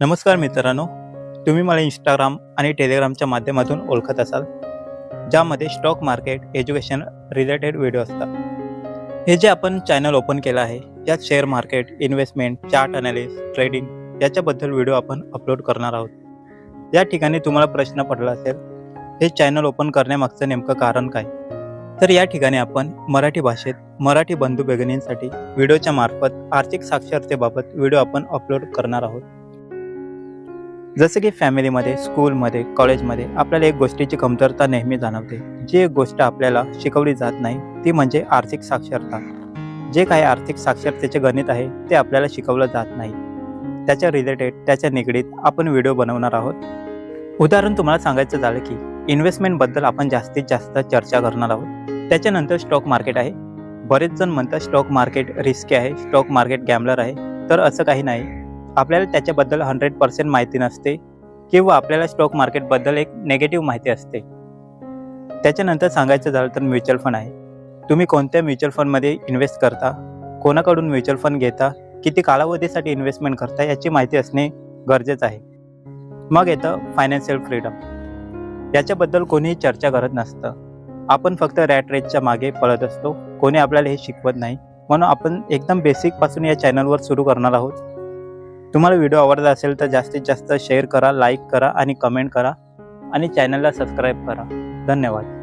नमस्कार मित्रांनो तुम्ही मला इंस्टाग्राम आणि टेलिग्रामच्या माध्यमातून ओळखत असाल ज्यामध्ये stock market education related video असतात. हे जे आपण चॅनल ओपन केलं आहे यात share market investment chart analysis trading याच्याबद्दल व्हिडिओ आपण अपलोड करणार आहोत. या ठिकाणी तुम्हाला प्रश्न पडला असेल हे चॅनल ओपन करण्यामागचं नेमकं कारण काय? तर या ठिकाणी आपण मराठी भाषेत मराठी बंधू भगिनींसाठी व्हिडिओच्या मार्फत आर्थिक साक्षरतेबाबत व्हिडिओ आपण अपलोड करणार आहोत. जसं की फॅमिलीमध्ये स्कूलमध्ये कॉलेजमध्ये आपल्याला एक गोष्टीची कमतरता नेहमी जाणवते. जी एक गोष्ट आपल्याला शिकवली जात नाही ती म्हणजे आर्थिक साक्षरता. जे काही आर्थिक साक्षरतेचे गणित आहे ते आपल्याला शिकवलं जात नाही. त्याच्या रिलेटेड त्याच्या निगडीत आपण व्हिडिओ बनवणार आहोत. उदाहरण तुम्हाला सांगायचं झालं की इन्व्हेस्टमेंटबद्दल आपण जास्तीत जास्त चर्चा करणार आहोत. त्याच्यानंतर स्टॉक मार्केट आहे. बरेच जण म्हणतात स्टॉक मार्केट रिस्की आहे स्टॉक मार्केट गॅमलर आहे. तर असं काही नाही. आपल्याला त्याच्याबद्दल हंड्रेड पर्सेंट माहिती नसते किंवा आपल्याला स्टॉक मार्केटबद्दल एक नेगेटिव्ह माहिती असते. त्याच्यानंतर सांगायचं झालं तर म्युच्युअल फंड आहे. तुम्ही कोणत्या म्युच्युअल फंडमध्ये इन्व्हेस्ट करता? कोणाकडून म्युच्युअल फंड घेता? किती कालावधीसाठी इन्व्हेस्टमेंट करता? याची माहिती असणे गरजेचं आहे. मग येतं फायनान्शियल फ्रीडम याच्याबद्दल कोणीही चर्चा करत नसतं. आपण फक्त रॅट रेसच्या मागे पळत असतो. कोणी आपल्याला हे शिकवत नाही. म्हणून आपण एकदम बेसिकपासून या चॅनलवर सुरू करणार आहोत. तुम्हाला व्हिडिओ आवडला असेल तर जास्तीत जास्त शेअर करा लाईक करा आणि कमेंट करा आणि चॅनलला सबस्क्राईब करा. धन्यवाद.